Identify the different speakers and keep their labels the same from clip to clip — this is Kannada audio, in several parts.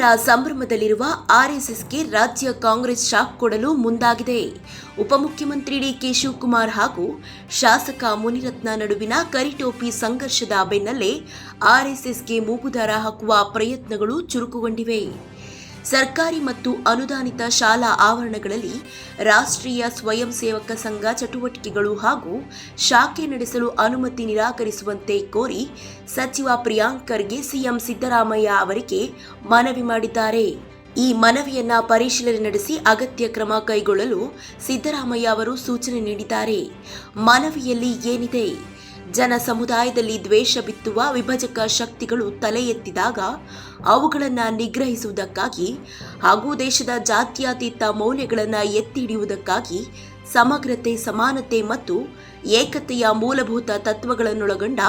Speaker 1: ಅಭಿಮಾನಿಗಳ ಸಂಭ್ರಮದಲ್ಲಿರುವ ಆರ್ಎಸ್ಎಸ್ಗೆ ರಾಜ್ಯ ಕಾಂಗ್ರೆಸ್ ಶಾಕ್ ಕೊಡಲು ಮುಂದಾಗಿದೆ. ಉಪಮುಖ್ಯಮಂತ್ರಿ ಡಿಕೆ ಶಿವಕುಮಾರ್ ಹಾಗೂ ಶಾಸಕ ಮುನಿರತ್ನ ನಡುವಿನ ಕರಿಟೋಪಿ ಸಂಘರ್ಷದ ಬೆನ್ನಲ್ಲೇ ಆರ್ಎಸ್ಎಸ್ಗೆ ಮೂಗುದಾರ ಹಾಕುವ ಪ್ರಯತ್ನಗಳು ಚುರುಕುಗೊಂಡಿವೆ. ಸರ್ಕಾರಿ ಮತ್ತು ಅನುದಾನಿತ ಶಾಲಾ ಆವರಣಗಳಲ್ಲಿ ರಾಷ್ಟ್ರೀಯ ಸ್ವಯಂ ಸೇವಕ ಸಂಘ ಚಟುವಟಿಕೆಗಳು ಹಾಗೂ ಶಾಖೆ ನಡೆಸಲು ಅನುಮತಿ ನಿರಾಕರಿಸುವಂತೆ ಕೋರಿ ಸಚಿವ ಪ್ರಿಯಾಂಕ್ ಖರ್ಗೆ ಸಿಎಂ ಸಿದ್ದರಾಮಯ್ಯ ಅವರಿಗೆ ಮನವಿ ಮಾಡಿದ್ದಾರೆ. ಈ ಮನವಿಯನ್ನ ಪರಿಶೀಲನೆ ನಡೆಸಿ ಅಗತ್ಯ ಕ್ರಮ ಕೈಗೊಳ್ಳಲು ಸಿದ್ದರಾಮಯ್ಯ ಅವರು ಸೂಚನೆ ನೀಡಿದ್ದಾರೆ. ಮನವಿಯಲ್ಲಿ ಏನಿದೆ? ಜನ ಸಮುದಾಯದಲ್ಲಿ ದ್ವೇಷ ಬಿತ್ತುವ ವಿಭಜಕ ಶಕ್ತಿಗಳು ತಲೆ ಎತ್ತಿದಾಗ ಅವುಗಳನ್ನು ನಿಗ್ರಹಿಸುವುದಕ್ಕಾಗಿ ಹಾಗೂ ದೇಶದ ಜಾತ್ಯಾತೀತ ಮೌಲ್ಯಗಳನ್ನು ಎತ್ತಿ ಹಿಡಿಯುವುದಕ್ಕಾಗಿ ಸಮಗ್ರತೆ, ಸಮಾನತೆ ಮತ್ತು ಏಕತೆಯ ಮೂಲಭೂತ ತತ್ವಗಳನ್ನೊಳಗೊಂಡ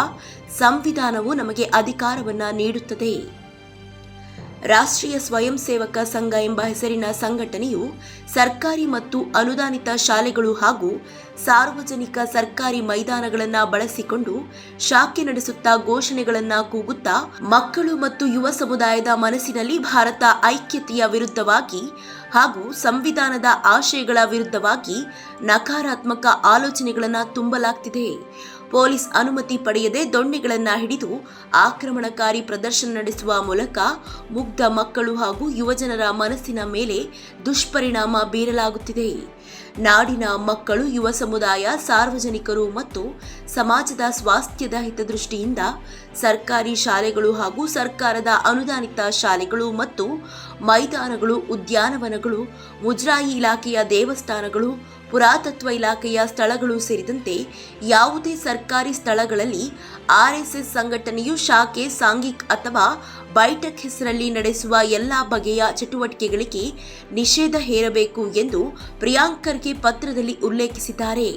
Speaker 1: ಸಂವಿಧಾನವು ನಮಗೆ ಅಧಿಕಾರವನ್ನು ನೀಡುತ್ತದೆ. ರಾಷ್ಟ್ರೀಯ ಸ್ವಯಂ ಸೇವಕ ಸಂಘ ಎಂಬ ಹೆಸರಿನ ಸಂಘಟನೆಯು ಸರ್ಕಾರಿ ಮತ್ತು ಅನುದಾನಿತ ಶಾಲೆಗಳು ಹಾಗೂ ಸಾರ್ವಜನಿಕ ಸರ್ಕಾರಿ ಮೈದಾನಗಳನ್ನು ಬಳಸಿಕೊಂಡು ಶಾಖೆ ನಡೆಸುತ್ತಾ ಘೋಷಣೆಗಳನ್ನು ಕೂಗುತ್ತಾ ಮಕ್ಕಳು ಮತ್ತು ಯುವ ಸಮುದಾಯದ ಮನಸ್ಸಿನಲ್ಲಿ ಭಾರತ ಐಕ್ಯತೆಯ ವಿರುದ್ಧವಾಗಿ ಹಾಗೂ ಸಂವಿಧಾನದ ಆಶಯಗಳ ವಿರುದ್ಧವಾಗಿ ನಕಾರಾತ್ಮಕ ಆಲೋಚನೆಗಳನ್ನು ತುಂಬಲಾಗ್ತಿದೆ. ಪೊಲೀಸ್ ಅನುಮತಿ ಪಡೆಯದೆ ದೊಣ್ಣೆಗಳನ್ನು ಹಿಡಿದು ಆಕ್ರಮಣಕಾರಿ ಪ್ರದರ್ಶನ ನಡೆಸುವ ಮೂಲಕ ಮುಗ್ಧ ಮಕ್ಕಳು ಹಾಗೂ ಯುವಜನರ ಮನಸ್ಸಿನ ಮೇಲೆ ದುಷ್ಪರಿಣಾಮ ಬೀರಲಾಗುತ್ತಿದೆ. ನಾಡಿನ ಮಕ್ಕಳು, ಯುವ ಸಮುದಾಯ, ಸಾರ್ವಜನಿಕರು ಮತ್ತು ಸಮಾಜದ ಸ್ವಾಸ್ಥ್ಯದ ಹಿತದೃಷ್ಟಿಯಿಂದ ಸರ್ಕಾರಿ ಶಾಲೆಗಳು ಹಾಗೂ ಸರ್ಕಾರದ ಅನುದಾನಿತ ಶಾಲೆಗಳು ಮತ್ತು ಮೈದಾನಗಳು, ಉದ್ಯಾನವನಗಳು, ಮುಜರಾಯಿ ಇಲಾಖೆಯ ದೇವಸ್ಥಾನಗಳು ಪುರಾತತ್ವ ಇಲಾಖೆಯ ಸ್ಥಳಗಳು ಸೇರಿದಂತೆ ಯಾವುದೇ ಸರ್ಕಾರಿ ಸ್ಥಳಗಳಲ್ಲಿ ಆರ್ಎಸ್ಎಸ್ ಸಂಘಟನೆಯು ಶಾಖೆ, ಸಾಂಘಿಕ್ ಅಥವಾ ಬೈಠಕ್ ಹೆಸರಲ್ಲಿ ನಡೆಸುವ ಎಲ್ಲ ಬಗೆಯ ಚಟುವಟಿಕೆಗಳಿಗೆ ನಿಷೇಧ ಹೇರಬೇಕು ಎಂದು ಪ್ರಿಯಾಂಕರ್ಗೆ ಪತ್ರದಲ್ಲಿ ಉಲ್ಲೇಖಿಸಿದ್ದಾರೆ.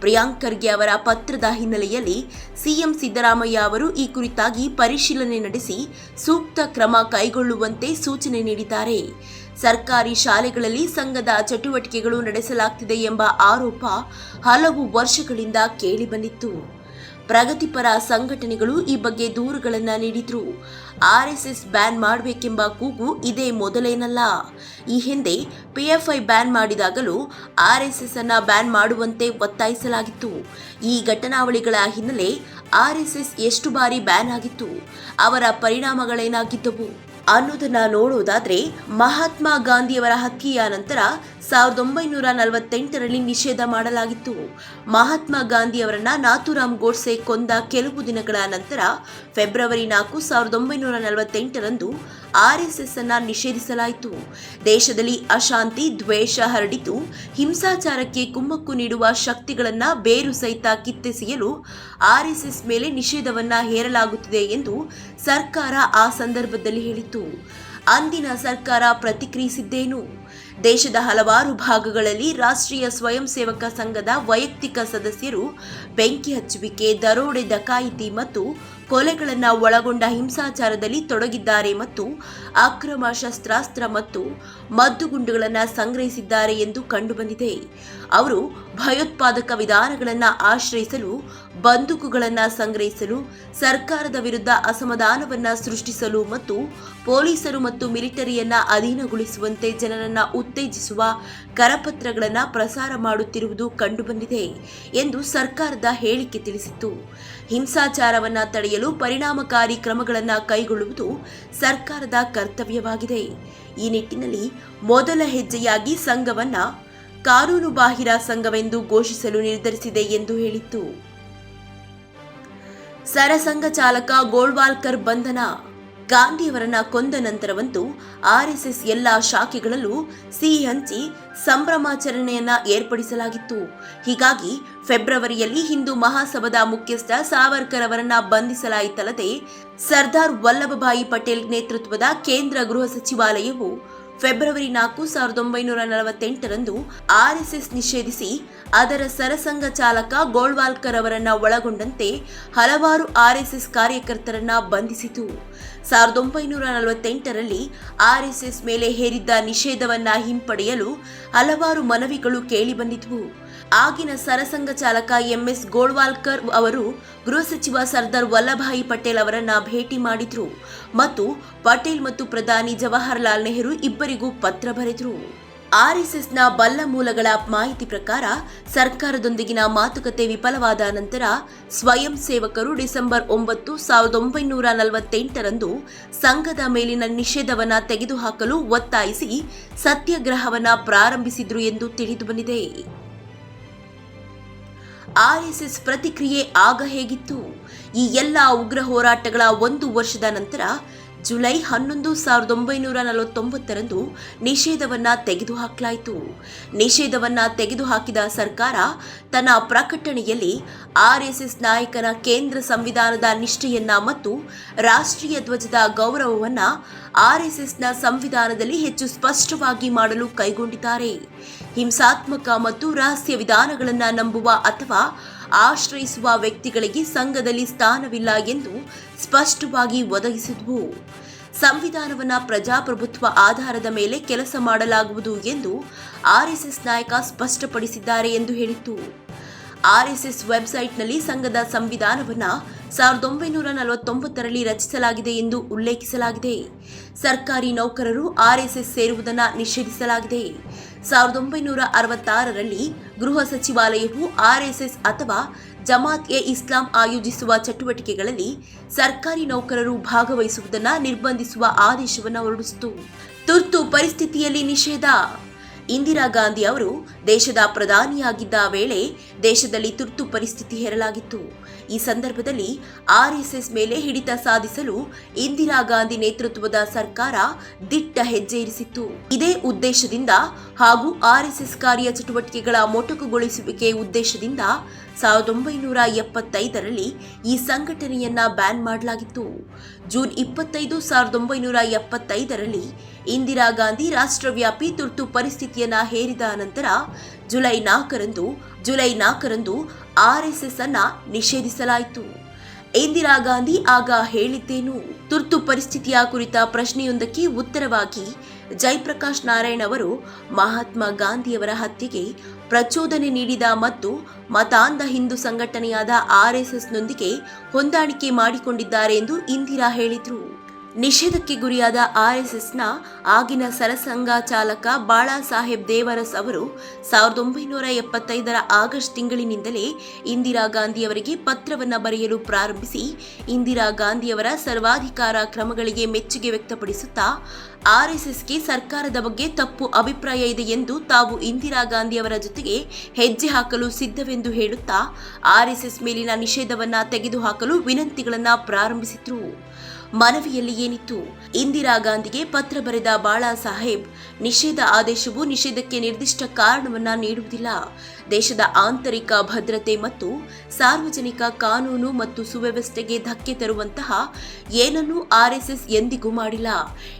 Speaker 1: ಪ್ರಿಯಾಂಕರ್ಗೆ ಅವರ ಪತ್ರದ ಹಿನ್ನೆಲೆಯಲ್ಲಿ ಸಿಎಂ ಸಿದ್ದರಾಮಯ್ಯ ಅವರು ಈ ಕುರಿತಾಗಿ ಪರಿಶೀಲನೆ ನಡೆಸಿ ಸೂಕ್ತ ಕ್ರಮ ಕೈಗೊಳ್ಳುವಂತೆ ಸೂಚನೆ ನೀಡಿದ್ದಾರೆ. ಸರ್ಕಾರಿ ಶಾಲೆಗಳಲ್ಲಿ ಸಂಘದ ಚಟುವಟಿಕೆಗಳು ನಡೆಸಲಾಗ್ತಿದೆ ಎಂಬ ಆರೋಪ ಹಲವು ವರ್ಷಗಳಿಂದ ಕೇಳಿಬಂದಿತ್ತು ಪ್ರಗತಿಪರ ಸಂಘಟನೆಗಳು ಈ ಬಗ್ಗೆ ದೂರುಗಳನ್ನು ನೀಡಿದ್ರು. ಆರ್ಎಸ್ಎಸ್ ಬ್ಯಾನ್ ಮಾಡಬೇಕೆಂಬ ಕೂಗು ಇದೇ ಮೊದಲೇನಲ್ಲ. ಈ ಹಿಂದೆ ಪಿಎಫ್ಐ ಬ್ಯಾನ್ ಮಾಡಿದಾಗಲೂ ಆರ್ಎಸ್ಎಸ್ ಅನ್ನು ಬ್ಯಾನ್ ಮಾಡುವಂತೆ ಒತ್ತಾಯಿಸಲಾಗಿತ್ತು. ಈ ಘಟನಾವಳಿಗಳ ಹಿನ್ನೆಲೆ ಆರ್ಎಸ್ಎಸ್ ಎಷ್ಟು ಬಾರಿ ಬ್ಯಾನ್ ಆಗಿತ್ತು, ಅವರ ಪರಿಣಾಮಗಳೇನಾಗಿದ್ದವು? ಅನ್ನೋದನ್ನ ನೋಡೋದಾದ್ರೆ ಮಹಾತ್ಮ ಗಾಂಧಿಯವರ ಹತ್ಯೆಯ ನಂತರ ಸಾವಿರದ ಒಂಬೈನೂರ ನಲವತ್ತೆಂಟರಲ್ಲಿ ನಿಷೇಧ ಮಾಡಲಾಗಿತ್ತು. ಮಹಾತ್ಮ ಗಾಂಧಿಯವರನ್ನ ನಾಥುರಾಮ್ ಗೋಡ್ಸೆ ಕೊಂದ ಕೆಲವು ದಿನಗಳ ನಂತರ ಫೆಬ್ರವರಿ ನಾಲ್ಕು, ಸಾವಿರದ ಒಂಬೈನೂರ ನಲವತ್ತೆಂಟರಂದು ಆರ್ಎಸ್ಎಸ್ ಅನ್ನ ನಿಷೇಧಿಸಲಾಯಿತು. ದೇಶದಲ್ಲಿ ಅಶಾಂತಿ, ದ್ವೇಷ ಹರಡಿತು ಹಿಂಸಾಚಾರಕ್ಕೆ ಕುಮ್ಮಕ್ಕು ನೀಡುವ ಶಕ್ತಿಗಳನ್ನ ಬೇರು ಸಹಿತ ಕಿತ್ತೆಸೆಯಲು ಆರ್ಎಸ್ಎಸ್ ಮೇಲೆ ನಿಷೇಧವನ್ನ ಹೇರಲಾಗುತ್ತಿದೆ ಎಂದು ಸರ್ಕಾರ ಆ ಸಂದರ್ಭದಲ್ಲಿ ಹೇಳಿತು ಅಂದಿನ ಸರ್ಕಾರ ಪ್ರತಿಕ್ರಿಯಿಸಿದ್ದೇನು? ದೇಶದ ಹಲವಾರು ಭಾಗಗಳಲ್ಲಿ ರಾಷ್ಟ್ರೀಯ ಸ್ವಯಂ ಸೇವಕ ಸಂಘದ ವೈಯಕ್ತಿಕ ಸದಸ್ಯರು ಬೆಂಕಿ ಹಚ್ಚುವಿಕೆ, ದರೋಡೆ ದಕಾಯಿತಿ ಮತ್ತು ಕೊಲೆಗಳನ್ನು ಒಳಗೊಂಡ ಹಿಂಸಾಚಾರದಲ್ಲಿ ತೊಡಗಿದ್ದಾರೆ ಮತ್ತು ಅಕ್ರಮ ಶಸ್ತ್ರಾಸ್ತ್ರ ಮತ್ತು ಮದ್ದುಗುಂಡುಗಳನ್ನು ಸಂಗ್ರಹಿಸಿದ್ದಾರೆ ಎಂದು ಕಂಡುಬಂದಿದೆ. ಅವರು ಭಯೋತ್ಪಾದಕ ವಿಧಾನಗಳನ್ನು ಆಶ್ರಯಿಸಲು, ಬಂದೂಕುಗಳನ್ನು ಸಂಗ್ರಹಿಸಲು, ಸರ್ಕಾರದ ವಿರುದ್ಧ ಅಸಮಾಧಾನವನ್ನು ಸೃಷ್ಟಿಸಲು ಮತ್ತು ಪೊಲೀಸರು ಮತ್ತು ಮಿಲಿಟರಿಯನ್ನ ಅಧೀನಗೊಳಿಸುವಂತೆ ಜನರನ್ನು ಉತ್ತೇಜಿಸುವ ಕರಪತ್ರಗಳನ್ನು ಪ್ರಸಾರ ಮಾಡುತ್ತಿರುವುದು ಕಂಡುಬಂದಿದೆ ಎಂದು ಸರ್ಕಾರದ ಹೇಳಿಕೆ ತಿಳಿಸಿತ್ತು. ಹಿಂಸಾಚಾರವನ್ನು ತಡೆಯಲು ಪರಿಣಾಮಕಾರಿ ಕ್ರಮಗಳನ್ನು ಕೈಗೊಳ್ಳುವುದು ಸರ್ಕಾರದ ಕರ್ತವ್ಯವಾಗಿದೆ. ಈ ನಿಟ್ಟಿನಲ್ಲಿ ಮೊದಲ ಹೆಜ್ಜೆಯಾಗಿ ಸಂಘವನ್ನ ಕಾನೂನುಬಾಹಿರ ಸಂಘವೆಂದು ಘೋಷಿಸಲು ನಿರ್ಧರಿಸಿದೆ ಎಂದು ಹೇಳಿತ್ತು. ಸರಸಂಘ ಚಾಲಕ ಗೋಳ್ವಾಲ್ಕರ್ ಬಂಧನ, ಗಾಂಧಿಯವರನ್ನ ಕೊಂದ ನಂತರವಂತೂ ಆರ್ಎಸ್ಎಸ್ ಎಲ್ಲ ಶಾಖೆಗಳಲ್ಲೂ ಸಿಹಿ ಹಂಚಿ ಸಂಭ್ರಮಾಚರಣೆಯನ್ನ ಏರ್ಪಡಿಸಲಾಗಿತ್ತು. ಹೀಗಾಗಿ ಫೆಬ್ರವರಿಯಲ್ಲಿ ಹಿಂದೂ ಮಹಾಸಭಾದ ಮುಖ್ಯಸ್ಥ ಸಾವರ್ಕರ್ ಅವರನ್ನ ಬಂಧಿಸಲಾಯಿತಲ್ಲದೆ ಸರ್ದಾರ್ ವಲ್ಲಭಭಾಯಿ ಪಟೇಲ್ ನೇತೃತ್ವದ ಕೇಂದ್ರ ಗೃಹ ಸಚಿವಾಲಯವು ಫೆಬ್ರವರಿ ನಾಲ್ಕು ಸಾವಿರದ ಒಂಬೈನೂರ ನಲವತ್ತೆಂಟರಂದು ಆರ್ಎಸ್ಎಸ್ ನಿಷೇಧಿಸಿ ಅದರ ಸರಸಂಘ ಚಾಲಕ ಗೋಳ್ವಾಲ್ಕರ್ ಅವರನ್ನ ಒಳಗೊಂಡಂತೆ ಹಲವಾರು ಆರ್ಎಸ್ಎಸ್ ಕಾರ್ಯಕರ್ತರನ್ನ ಬಂಧಿಸಿತು. ಸಾವಿರದ ಒಂಬೈನೂರ ನಲವತ್ತೆಂಟರಲ್ಲಿ ಆರ್ಎಸ್ಎಸ್ ಮೇಲೆ ಹೇರಿದ್ದ ನಿಷೇಧವನ್ನ ಹಿಂಪಡೆಯಲು ಹಲವಾರು ಮನವಿಗಳು ಕೇಳಿಬಂದಿದ್ವು ಆಗಿನ ಸರಸಂಘ ಚಾಲಕ ಎಂಎಸ್ ಗೋಳ್ವಾಲ್ಕರ್ ಅವರು ಗೃಹ ಸಚಿವ ಸರ್ದಾರ್ ವಲ್ಲಭಾಯಿ ಪಟೇಲ್ ಅವರನ್ನ ಭೇಟಿ ಮಾಡಿದ್ರು. ಮತ್ತು ಪಟೇಲ್ ಮತ್ತು ಪ್ರಧಾನಿ ಜವಾಹರ್ಲಾಲ್ ನೆಹರು ಇಬ್ಬರಿಗೂ ಪತ್ರ ಬರೆದರು. ಆರ್ಎಸ್ಎಸ್ನ ಬಲ್ಲ ಮೂಲಗಳ ಮಾಹಿತಿ ಪ್ರಕಾರ ಸರ್ಕಾರದೊಂದಿಗಿನ ಮಾತುಕತೆ ವಿಫಲವಾದ ನಂತರ ಸ್ವಯಂ ಸೇವಕರು ಡಿಸೆಂಬರ್ ಒಂಬತ್ತು ಸಾವಿರದ ಒಂಬೈನೂರ ನಲವತ್ತೆಂಟರಂದು ಸಂಘದ ಮೇಲಿನ ನಿಷೇಧವನ್ನು ತೆಗೆದುಹಾಕಲು ಒತ್ತಾಯಿಸಿ ಸತ್ಯಾಗ್ರಹವನ್ನು ಪ್ರಾರಂಭಿಸಿದ್ರು ಎಂದು ತಿಳಿದುಬಂದಿದೆ ಆರ್ಎಸ್ಎಸ್ ಪ್ರತಿಕ್ರಿಯೆ ಆಗ ಹೇಗಿತ್ತು? ಈ ಎಲ್ಲ ಉಗ್ರ ಹೋರಾಟಗಳ ಒಂದು ವರ್ಷದ ನಂತರ ಜುಲೈ ಹನ್ನೊಂದು ಸಾವಿರದ ಒಂಬೈನೂರ ನಲವತ್ತೊಂಬತ್ತರಂದು ನಿಷೇಧವನ್ನ ತೆಗೆದುಹಾಕಲಾಯಿತು. ನಿಷೇಧವನ್ನ ತೆಗೆದುಹಾಕಿದ ಸರ್ಕಾರ ತನ್ನ ಪ್ರಕಟಣೆಯಲ್ಲಿ ಆರ್ಎಸ್ಎಸ್ ನಾಯಕನ ಕೇಂದ್ರ ಸಂವಿಧಾನದ ನಿಷ್ಠೆಯನ್ನ ಮತ್ತು ರಾಷ್ಟ್ರೀಯ ಧ್ವಜದ ಗೌರವವನ್ನ ಆರ್ಎಸ್ಎಸ್ನ ಸಂವಿಧಾನದಲ್ಲಿ ಹೆಚ್ಚು ಸ್ಪಷ್ಟವಾಗಿ ಮಾಡಲು ಕೈಗೊಂಡಿದ್ದಾರೆ. ಹಿಂಸಾತ್ಮಕ ಮತ್ತು ರಹಸ್ಯ ವಿಧಾನಗಳನ್ನು ನಂಬುವ ಅಥವಾ ಆಶ್ರಯಿಸುವ ವ್ಯಕ್ತಿಗಳಿಗೆ ಸಂಘದಲ್ಲಿ ಸ್ಥಾನವಿಲ್ಲ ಎಂದು ಸ್ಪಷ್ಟವಾಗಿ ಒದಗಿಸಿದ್ವು. ಸಂವಿಧಾನವನ್ನು ಪ್ರಜಾಪ್ರಭುತ್ವ ಆಧಾರದ ಮೇಲೆ ಕೆಲಸ ಮಾಡಲಾಗುವುದು ಎಂದು ಆರ್ಎಸ್ಎಸ್ ನಾಯಕ ಸ್ಪಷ್ಟಪಡಿಸಿದ್ದಾರೆ ಎಂದು ಹೇಳಿತ್ತು. ಆರ್ಎಸ್ಎಸ್ ವೆಬ್ಸೈಟ್ನಲ್ಲಿ ಸಂಘದ ಸಂವಿಧಾನವನ್ನ ಸಾವಿರದ ಒಂಬೈನೂರ ನಲವತ್ತೊಂಬತ್ತರಲ್ಲಿ ರಚಿಸಲಾಗಿದೆ ಎಂದು ಉಲ್ಲೇಖಿಸಲಾಗಿದೆ. ಸರ್ಕಾರಿ ನೌಕರರು ಆರ್ಎಸ್ಎಸ್ ಸೇರುವುದನ್ನು ನಿಷೇಧಿಸಲಾಗಿದೆ. ಸಾವಿರದ ಒಂಬೈನೂರ ಅರವತ್ತಾರರಲ್ಲಿ ಗೃಹ ಸಚಿವಾಲಯವು ಆರ್ಎಸ್ಎಸ್ ಅಥವಾ ಜಮಾತ್ ಎ ಇಸ್ಲಾಂ ಆಯೋಜಿಸುವ ಚಟುವಟಿಕೆಗಳಲ್ಲಿ ಸರ್ಕಾರಿ ನೌಕರರು ಭಾಗವಹಿಸುವುದನ್ನು ನಿರ್ಬಂಧಿಸುವ ಆದೇಶವನ್ನು ಹೊರಡಿಸಿತು. ತುರ್ತು ಪರಿಸ್ಥಿತಿಯಲ್ಲಿ ನಿಷೇಧ ಇಂದಿರಾ ಗಾಂಧಿ ಅವರು ದೇಶದ ಪ್ರಧಾನಿಯಾಗಿದ್ದ ವೇಳೆ ದೇಶದಲ್ಲಿ ತುರ್ತು ಪರಿಸ್ಥಿತಿ ಹೇರಲಾಗಿತ್ತು. ಈ ಸಂದರ್ಭದಲ್ಲಿ ಆರ್ಎಸ್ಎಸ್ ಮೇಲೆ ಹಿಡಿತ ಸಾಧಿಸಲು ಇಂದಿರಾ ಗಾಂಧಿ ನೇತೃತ್ವದ ಸರ್ಕಾರ ದಿಟ್ಟ ಹೆಜ್ಜೆ ಇರಿಸಿತ್ತು. ಇದೇ ಉದ್ದೇಶದಿಂದ ಹಾಗೂ ಆರ್ಎಸ್ಎಸ್ ಕಾರ್ಯ ಚಟುವಟಿಕೆಗಳ ಮೊಟಕುಗೊಳಿಸುವಿಕೆ ಉದ್ದೇಶದಿಂದ ಸಾವಿರದ ಒಂಬೈನೂರ ಎಪ್ಪತ್ತೈದರಲ್ಲಿ ಈ ಸಂಘಟನೆಯನ್ನ ಬ್ಯಾನ್ ಮಾಡಲಾಗಿತ್ತು. ಜೂನ್ ಇಪ್ಪತ್ತೈದು, ಸಾವಿರದ ಒಂಬೈನೂರ ಎಪ್ಪತ್ತೈದರಲ್ಲಿ ಇಂದಿರಾ ಗಾಂಧಿ ರಾಷ್ಟ್ರವ್ಯಾಪಿ ತುರ್ತು ಪರಿಸ್ಥಿತಿಯನ್ನ ಹೇರಿದ ನಂತರ ಜುಲೈ ನಾಲ್ಕರಂದು ಜುಲೈ ನಾಲ್ಕರಂದು ಆರ್ಎಸ್ಎಸ್ ಅನ್ನ ನಿಷೇಧಿಸಲಾಯಿತು. ಇಂದಿರಾ ಗಾಂಧಿ ಆಗ ಹೇಳಿದ್ದೇನು? ತುರ್ತು ಪರಿಸ್ಥಿತಿಯ ಕುರಿತ ಪ್ರಶ್ನೆಯೊಂದಕ್ಕೆ ಉತ್ತರವಾಗಿ ಜಯಪ್ರಕಾಶ್ ನಾರಾಯಣ್ ಅವರು ಮಹಾತ್ಮ ಗಾಂಧಿಯವರ ಹತ್ಯೆಗೆ ಪ್ರಚೋದನೆ ನೀಡಿದ ಮತ್ತು ಮತಾಂಧ ಹಿಂದೂ ಸಂಘಟನೆಯಾದ ಆರ್ಎಸ್ಎಸ್ನೊಂದಿಗೆ ಹೊಂದಾಣಿಕೆ ಮಾಡಿಕೊಂಡಿದ್ದಾರೆ ಎಂದು ಇಂದಿರಾ ಹೇಳಿದರು. ನಿಷೇಧಕ್ಕೆ ಗುರಿಯಾದ ಆರ್ಎಸ್ಎಸ್ನ ಆಗಿನ ಸರಸಂಘ ಚಾಲಕ ಬಾಳಾ ಸಾಹೇಬ್ ದೇವರಸ್ ಅವರು ಸಾವಿರದ ಒಂಬೈನೂರ ಎಪ್ಪತ್ತೈದರ ಆಗಸ್ಟ್ ತಿಂಗಳಿನಿಂದಲೇ ಇಂದಿರಾ ಗಾಂಧಿಯವರಿಗೆ ಪತ್ರವನ್ನ ಬರೆಯಲು ಪ್ರಾರಂಭಿಸಿ, ಇಂದಿರಾ ಗಾಂಧಿಯವರ ಸರ್ವಾಧಿಕಾರ ಕ್ರಮಗಳಿಗೆ ಮೆಚ್ಚುಗೆ ವ್ಯಕ್ತಪಡಿಸುತ್ತಾ, ಆರ್ಎಸ್ಎಸ್ಗೆ ಸರ್ಕಾರದ ಬಗ್ಗೆ ತಪ್ಪು ಅಭಿಪ್ರಾಯ ಇದೆ ಎಂದು ತಾವು ಇಂದಿರಾ ಗಾಂಧಿಯವರ ಜೊತೆಗೆ ಹೆಜ್ಜೆ ಹಾಕಲು ಸಿದ್ಧವೆಂದು ಹೇಳುತ್ತಾ, ಆರ್ಎಸ್ಎಸ್ ಮೇಲಿನ ನಿಷೇಧವನ್ನ ತೆಗೆದುಹಾಕಲು ವಿನಂತಿಗಳನ್ನು ಪ್ರಾರಂಭಿಸಿದ್ರು. ಮನವಿಯಲ್ಲಿ ಏನಿತ್ತು? ಇಂದಿರಾ ಗಾಂಧಿಗೆ ಪತ್ರ ಬರೆದ ಬಾಳಾ ಸಾಹೇಬ್ ನಿಷೇಧ ಆದೇಶವು ನಿಷೇಧಕ್ಕೆ ನಿರ್ದಿಷ್ಟ ಕಾರಣವನ್ನ ನೀಡುವುದಿಲ್ಲ. ದೇಶದ ಆಂತರಿಕ ಭದ್ರತೆ ಮತ್ತು ಸಾರ್ವಜನಿಕ ಕಾನೂನು ಮತ್ತು ಸುವ್ಯವಸ್ಥೆಗೆ ಧಕ್ಕೆ ತರುವಂತಹ ಏನನ್ನೂ ಆರ್ಎಸ್ಎಸ್ ಎಂದಿಗೂ ಮಾಡಿಲ್ಲ.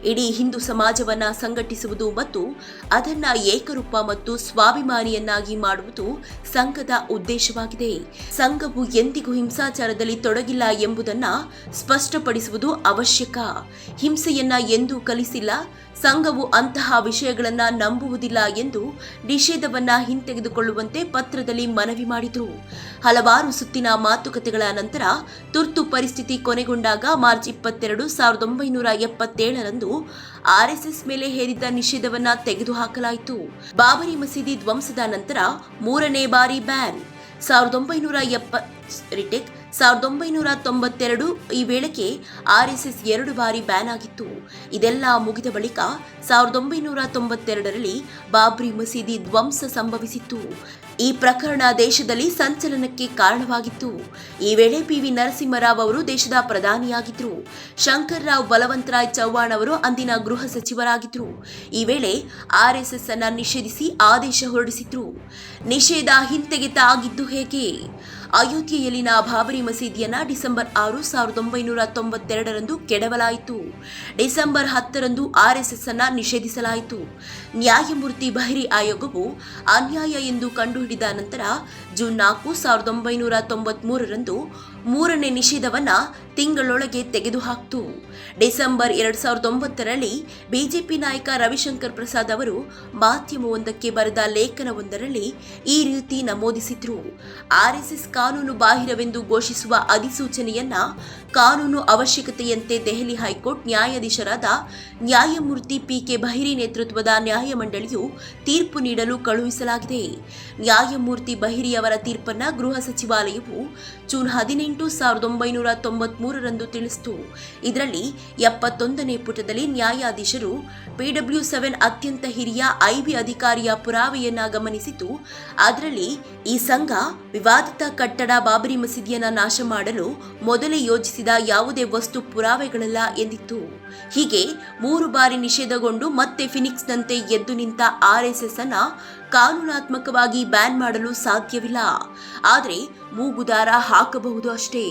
Speaker 1: ಇಡೀ ಹಿಂದೂ ಸಮಾಜವನ್ನ ಸಂಘಟಿಸುವುದು ಮತ್ತು ಅದನ್ನ ಏಕರೂಪ ಮತ್ತು ಸ್ವಾಭಿಮಾನಿಯನ್ನಾಗಿ ಮಾಡುವುದು ಸಂಘದ ಉದ್ದೇಶವಾಗಿದೆ. ಸಂಘವು ಎಂದಿಗೂ ಹಿಂಸಾಚಾರದಲ್ಲಿ ತೊಡಗಿಲ್ಲ ಎಂಬುದನ್ನ ಸ್ಪಷ್ಟಪಡಿಸುವುದು ಅವಶ್ಯಕ. ಹಿಂಸೆಯನ್ನ ಎಂದೂ ಕಲಿಸಿಲ್ಲ, ಸಂಘವು ಅಂತಹ ವಿಷಯಗಳನ್ನ ನಂಬುವುದಿಲ್ಲ ಎಂದು ನಿಷೇಧವನ್ನ ಹಿಂತೆಗೆದುಕೊಳ್ಳುವಂತೆ ಪತ್ರದಲ್ಲಿ ಮನವಿ ಮಾಡಿದರು. ಹಲವಾರು ಸುತ್ತಿನ ಮಾತುಕತೆಗಳ ನಂತರ ತುರ್ತು ಪರಿಸ್ಥಿತಿ ಕೊನೆಗೊಂಡಾಗ ಮಾರ್ಚ್ ಇಪ್ಪತ್ತೆರಡು ಸಾವಿರದ ಒಂಬೈನೂರ ಎಪ್ಪತ್ತೇಳರಂದು ಆರ್ಎಸ್ಎಸ್ ಮೇಲೆ ಹೇರಿದ್ದ ನಿಷೇಧವನ್ನ ತೆಗೆದುಹಾಕಲಾಯಿತು. ಬಾಬರಿ ಮಸೀದಿ ಧ್ವಂಸದ ನಂತರ ಮೂರನೇ ಬಾರಿ ಬ್ಯಾನ್. ಸಾವಿರದ ಒಂಬೈನೂರ ಎಪ್ಪ ರಿಟೆಕ್. ಸಾವಿರದ ಒಂಬೈನೂರ ತೊಂಬತ್ತೆರಡು ಈ ವೇಳೆಗೆ ಆರ್ಎಸ್ಎಸ್ ಎರಡು ಬಾರಿ ಬ್ಯಾನ್ ಆಗಿತ್ತು. ಇದೆಲ್ಲ ಮುಗಿದ ಬಳಿಕ ಸಾವಿರದ ಒಂಬೈನೂರ ತೊಂಬತ್ತೆರಡರಲ್ಲಿ ಬಾಬ್ರಿ ಮಸೀದಿ ಧ್ವಂಸ ಸಂಭವಿಸಿತ್ತು. ಈ ಪ್ರಕರಣ ದೇಶದಲ್ಲಿ ಸಂಚಲನಕ್ಕೆ ಕಾರಣವಾಗಿತ್ತು. ಈ ವೇಳೆ ಪಿ ವಿ ನರಸಿಂಹರಾವ್ ಅವರು ದೇಶದ ಪ್ರಧಾನಿಯಾಗಿದ್ದರು ಶಂಕರ್ ರಾವ್ ಬಲವಂತರಾಯ್ ಚೌಹಾಣ್ ಅವರು ಅಂದಿನ ಗೃಹ ಸಚಿವರಾಗಿದ್ದರು ಈ ವೇಳೆ ಆರ್ಎಸ್ಎಸ್ ಅನ್ನು ನಿಷೇಧಿಸಿ ಆದೇಶ ಹೊರಡಿಸಿದ್ರು. ನಿಷೇಧ ಹಿಂತೆಗೆತ ಆಗಿದ್ದು ಹೇಗೆ? ಅಯೋಧ್ಯೆಯಲ್ಲಿನ ಬಾಬರಿ ಮಸೀದಿಯನ್ನ ಡಿಸೆಂಬರ್ ಆರು ಸಾವಿರದ ಒಂಬೈನೂರ ತೊಂಬತ್ತೆರಡರಂದು ಕೆಡವಲಾಯಿತು. ಡಿಸೆಂಬರ್ ಹತ್ತರಂದು ಆರ್ಎಸ್ಎಸ್ ಅನ್ನ ನಿಷೇಧಿಸಲಾಯಿತು. ನ್ಯಾಯಮೂರ್ತಿ ಬಹಿರಿ ಆಯೋಗವು ಅನ್ಯಾಯ ಎಂದು ಕಂಡುಹಿಡಿದ ನಂತರ ಜೂನ್ ನಾಲ್ಕು ಸಾವಿರದ ಒಂಬೈನೂರ ತೊಂಬತ್ಮೂರರಂದು ಮೂರನೇ ನಿಷೇಧವನ್ನ ತಿಂಗಳೊಳಗೆ ತೆಗೆದುಹಾಕ್ತು. ಡಿಸೆಂಬರ್ ಎರಡ್ ಸಾವಿರದ ಒಂಬತ್ತರಲ್ಲಿ ಬಿಜೆಪಿ ನಾಯಕ ರವಿಶಂಕರ್ ಪ್ರಸಾದ್ ಅವರು ಮಾಧ್ಯಮವೊಂದಕ್ಕೆ ಬರೆದ ಲೇಖನವೊಂದರಲ್ಲಿ ಈ ರೀತಿ ನಮೂದಿಸಿದ್ರು. ಆರ್ಎಸ್ಎಸ್ ಕಾನೂನು ಬಾಹಿರವೆಂದು ಘೋಷಿಸುವ ಅಧಿಸೂಚನೆಯನ್ನ ಕಾನೂನು ಅವಶ್ಯಕತೆಯಂತೆ ದೆಹಲಿ ಹೈಕೋರ್ಟ್ ನ್ಯಾಯಾಧೀಶರಾದ ನ್ಯಾಯಮೂರ್ತಿ ಪಿಕೆ ಬಹಿರಿ ನೇತೃತ್ವದ ನ್ಯಾಯಮಂಡಳಿಯು ತೀರ್ಪು ನೀಡಲು ಕಳುಹಿಸಲಾಗಿದೆ. ನ್ಯಾಯಮೂರ್ತಿ ಬಹಿರಿ ಅವರ ತೀರ್ಪನ್ನ ಗೃಹ ಸಚಿವಾಲಯವು ಜೂನ್ ಹದಿನೆಂಟು ಸಾವಿರದ ಒಂಬೈನೂರ ತೊಂಬತ್ಮೂರರಂದು ತಿಳಿಸಿತು. ಇದರಲ್ಲಿ ಎಪ್ಪತ್ತೊಂದನೇ ಪುಟದಲ್ಲಿ ನ್ಯಾಯಾಧೀಶರು ಪಿಡಬ್ಲ್ಯೂ ಸೆವೆನ್ ಅತ್ಯಂತ ಹಿರಿಯ ಐಬಿ ಅಧಿಕಾರಿಯ ಪುರಾವೆಯನ್ನ ಗಮನಿಸಿತು. ಅದರಲ್ಲಿ ಈ ಸಂಘ ವಿವಾದಿತ ಕಟ್ಟಡ ಬಾಬರಿ ಮಸೀದಿಯನ್ನ ನಾಶ ಮಾಡಲು ಮೊದಲೇ ಯೋಜಿಸಿದ ಯಾವುದೇ ವಸ್ತು ಪುರಾವೆಗಳಲ್ಲ ಎಂದಿತ್ತು. ಹೀಗೆ ಮೂರು ಬಾರಿ ನಿಷೇಧಗೊಂಡು ಮತ್ತೆ ಫಿನಿಕ್ಸ್ನಂತೆ ಎದ್ದು ನಿಂತ ಆರ್ಎಸ್ಎಸ್ ಅನ್ನ ಕಾನೂನಾತ್ಮಕವಾಗಿ ಬ್ಯಾನ್ ಮಾಡಲು ಸಾಧ್ಯವಿಲ್ಲ. ಆದರೆ ಮೂಗುದಾರ ಹಾಕಬಹುದು ಅಷ್ಟೇ.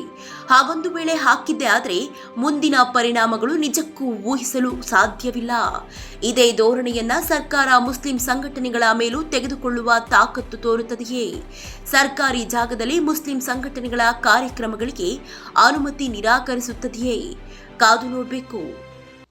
Speaker 1: ಹಾಗೊಂದು ವೇಳೆ ಹಾಕಿದ್ದೆ ಆದರೆ ಮುಂದಿನ ಪರಿಣಾಮಗಳು ನಿಜಕ್ಕೂ ಊಹಿಸಲು ಸಾಧ್ಯವಿಲ್ಲ. ಇದೇ ಧೋರಣೆಯನ್ನ ಸರ್ಕಾರ ಮುಸ್ಲಿಂ ಸಂಘಟನೆಗಳ ಮೇಲೂ ತೆಗೆದುಕೊಳ್ಳುವ ತಾಕತ್ತು ತೋರುತ್ತದೆಯೇ? ಸರ್ಕಾರಿ ಜಾಗದಲ್ಲಿ ಮುಸ್ಲಿಂ ಸಂಘಟನೆಗಳ ಕಾರ್ಯಕ್ರಮಗಳಿಗೆ ಅನುಮತಿ ನಿರಾಕರಿಸುತ್ತದೆಯೇ? ಕಾದು ನೋಡಬೇಕು.